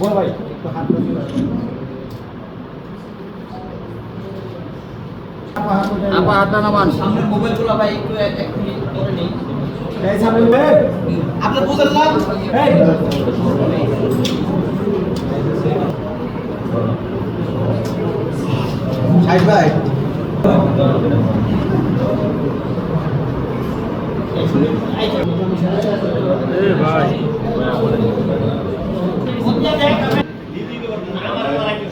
বড় ভাই একটু হাত আপা হাত ধরে আপা হাতটা নামান। সামনের মোবাইলগুলো ভাই একটু এক মিনিট করে নিই। এই সামনে নে। আপনি বুঝেন না? এই। সাইড ভাই।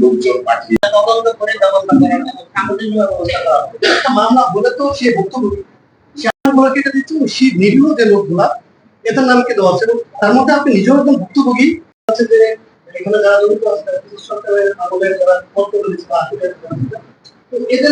লোকজন পাঠিয়ে তদন্ত করে মামলা হলে তো সে ভুক্তভোগী। সে আপনার কেটে দিচ্ছে সেই নিরীহ যে লোকগুলা এটার নামকে দেওয়া আছে? তার মধ্যে আপনি নিজেও একদম ভুক্তভোগী। আছে যে এখানে যারা জড়িত আছে সরকারের আমলের যারা কর্তব্য দিচ্ছে বা আত্মীয় তো এদের